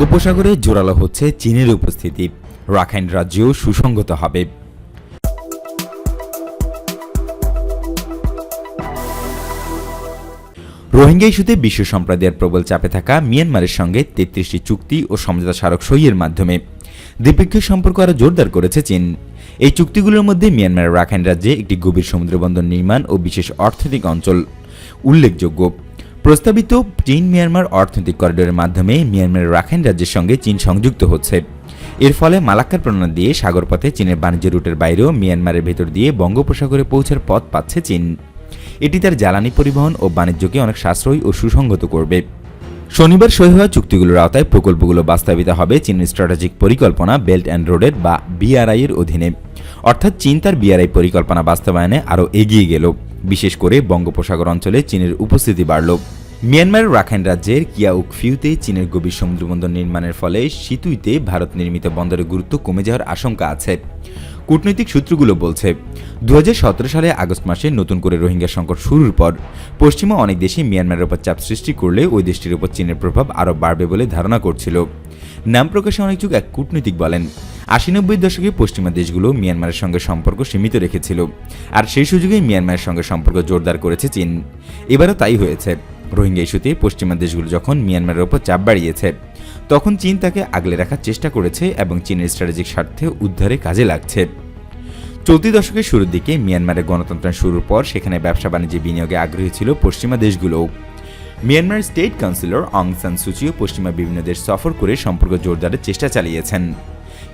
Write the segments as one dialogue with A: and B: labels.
A: বঙ্গোপসাগরে জোরালো হচ্ছে চীনের উপস্থিতি। রাখাইন রাজ্যেও সুসংগত হবে। রোহিঙ্গা ইস্যুতে বিশ্ব সম্প্রদায়ের প্রবল চাপে থাকা মিয়ানমারের সঙ্গে তেত্রিশটি চুক্তি ও সমঝোতা স্মারক সইয়ের মাধ্যমে দ্বিপক্ষীয় সম্পর্ক আরও জোরদার করেছে চীন। এই চুক্তিগুলোর মধ্যে মিয়ানমারের রাখাইন রাজ্যে একটি গভীর সমুদ্রবন্দর নির্মাণ ও বিশেষ অর্থনৈতিক অঞ্চল উল্লেখযোগ্য। প্রস্তাবিত চীন মিয়ানমার অর্থনৈতিক করিডোরের মাধ্যমে মিয়ানমারের রাখাইন রাজ্যের সঙ্গে চীন সংযুক্ত হচ্ছে। এর ফলে মালাক্কার প্রণালী দিয়ে সাগরপথে চীনের বাণিজ্য রুটের বাইরেও মিয়ানমারের ভেতর দিয়ে বঙ্গোপসাগরে পৌঁছার পথ পাচ্ছে চীন। এটি তার জ্বালানি পরিবহন ও বাণিজ্যকে অনেক সাশ্রয়ী ও সুসংগত করবে। শনিবার সই হওয়া চুক্তিগুলোর আওতায় প্রকল্পগুলো বাস্তবিত হবে চীনের স্ট্র্যাটেজিক পরিকল্পনা বেল্ট অ্যান্ড রোডের বা বিআরআই এর অধীনে। অর্থাৎ চীন তার বিআরআই পরিকল্পনা বাস্তবায়নে আরও এগিয়ে গেল। বিশেষ করে বঙ্গোপসাগর অঞ্চলে চীনের উপস্থিতি বাড়ল। মিয়ানমারের রাখাইন রাজ্যের কিয়াউক ফিউতে চীনের গভীর সমুদ্রবন্দর নির্মাণের ফলে সিতুইতে ভারত নির্মিত বন্দরের গুরুত্ব কমে যাওয়ার আশঙ্কা আছে। কূটনৈতিক সূত্রগুলো বলছে দু হাজার সতেরো সালে আগস্ট মাসে নতুন করে রোহিঙ্গা সংকট শুরুর পর পশ্চিমা অনেক দেশই মিয়ানমারের উপর চাপ সৃষ্টি করলে ওই দেশটির উপর চীনের প্রভাব আরও বাড়বে বলে ধারণা করছিল। নাম প্রকাশে অনেক এক কূটনীতিক বলেন। আশি নব্বই দশকে পশ্চিমা দেশগুলো মিয়ানমারের সঙ্গে সম্পর্ক সীমিত রেখেছিল। আর সেই সুযোগেই মিয়ানমারের সঙ্গে সম্পর্ক জোরদার করেছে চীন। এবারও তাই হয়েছে। রোহিঙ্গা ইস্যুতে পশ্চিমা দেশগুলো যখন মিয়ানমারের ওপর চাপ বাড়িয়েছে, তখন চীন তাকে আগলে রাখার চেষ্টা করেছে এবং চীনের স্ট্র্যাটেজিক স্বার্থে উদ্ধারে কাজে লাগছে। চলতি দশকের শুরুর দিকে মিয়ানমারের গণতন্ত্র শুরুর পর সেখানে ব্যবসা বাণিজ্যে বিনিয়োগে আগ্রহী ছিল পশ্চিমা দেশগুলোও Myanmar state councillor Aung San সুচিও পশ্চিমা বিভিন্ন দেশ সফর করে সম্পর্ক জোরদারের চেষ্টা চালিয়েছেন।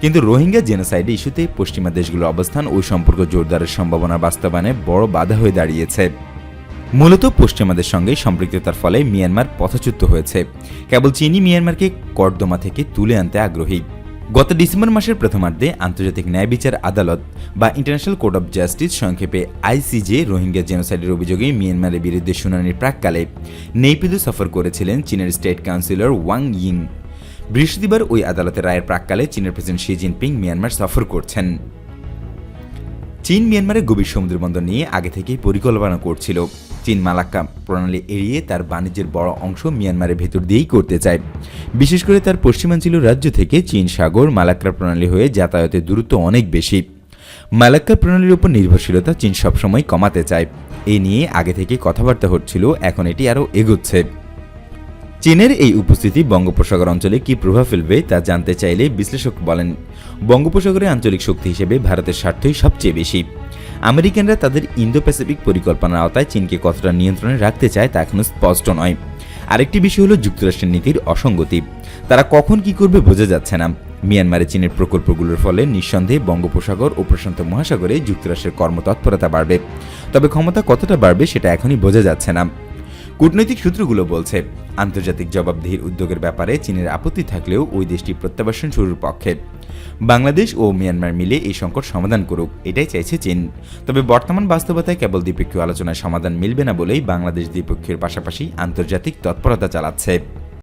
A: কিন্তু রোহিঙ্গা জেনোসাইড ইস্যুতে পশ্চিমা দেশগুলোর অবস্থান ওই সম্পর্ক জোরদারের সম্ভাবনা বাস্তবায়নে বড় বাধা হয়ে দাঁড়িয়েছে। মূলত পশ্চিমাদের সঙ্গে সম্পৃক্ততার ফলে মিয়ানমার পথচ্যুত হয়েছে। কেবল চীনই মিয়ানমারকে কর্দমা থেকে তুলে আনতে আগ্রহী। গত ডিসেম্বর মাসের প্রথমার্ধে আন্তর্জাতিক ন্যায় বিচার আদালত বা ইন্টারন্যাশনাল কোর্ট অফ জাস্টিস সংক্ষেপে আইসিজে রোহিঙ্গা জেনোসাইডের অভিযোগে মিয়ানমারের বিরুদ্ধে শুনানির প্রাককালে নেইপিদু সফর করেছিলেন চীনের স্টেট কাউন্সিলর ওয়াং ইং। বৃহস্পতিবার ওই আদালতের রায়ের প্রাককালে চীনের প্রেসিডেন্ট শি জিনপিং মিয়ানমার সফর করছেন। চীন মিয়ানমারের গভীর সমুদ্রবন্দর নিয়ে আগে থেকেই পরিকল্পনা করছিল। চীন মালাক্কা প্রণালী এড়িয়ে তার বাণিজ্যের বড় অংশ মিয়ানমারের ভেতর দিয়েই করতে চায়। বিশেষ করে তার পশ্চিমাঞ্চল রাজ্য থেকে চীন সাগর মালাক্কা প্রণালী হয়ে যাতায়াতের দূরত্ব অনেক বেশি। মালাক্কা প্রণালীর উপর নির্ভরশীলতা চীন সবসময় কমাতে চায়। এ নিয়ে আগে থেকে কথাবার্তা হচ্ছিল, এখন এটি আরও এগোচ্ছে। চীনের এই উপস্থিতি বঙ্গোপসাগর অঞ্চলে কি প্রভাব ফেলবে তা জানতে চাইলে বিশ্লেষক বলেন, বঙ্গোপসাগরে আঞ্চলিক শক্তি হিসেবে ভারতের স্বার্থই সবচেয়ে বেশি। আমেরিকানরা তাদের ইন্দো প্যাসিফিক পরিকল্পনার আওতায় চীনকে কতটা নিয়ন্ত্রণে রাখতে চায় তা এখনও স্পষ্ট নয়। আরেকটি বিষয় হলো যুক্তরাষ্ট্রের নীতির অসঙ্গতি। তারা কখন কি করবে বোঝা যাচ্ছে না। মিয়ানমারে চীনের প্রকল্পগুলোর ফলে নিঃসন্দেহে বঙ্গোপসাগর ও প্রশান্ত মহাসাগরে যুক্তরাষ্ট্রের কর্মতৎপরতা বাড়বে। তবে ক্ষমতা কতটা বাড়বে সেটা এখনই বোঝা যাচ্ছে না। কূটনৈতিক সূত্রগুলো বলছে আন্তর্জাতিক জবাবদিহির উদ্যোগের ব্যাপারে চীনের আপত্তি থাকলেও ওই দেশটি প্রত্যাবাসন শুরুর পক্ষে। বাংলাদেশ ও মিয়ানমার মিলে এই সংকট সমাধান করুক, এটাই চাইছে চীন। তবে বর্তমান বাস্তবতায় কেবল দ্বিপক্ষীয় আলোচনায় সমাধান মিলবে না বলেই বাংলাদেশ দ্বিপক্ষের পাশাপাশি আন্তর্জাতিক তৎপরতা চালাচ্ছে।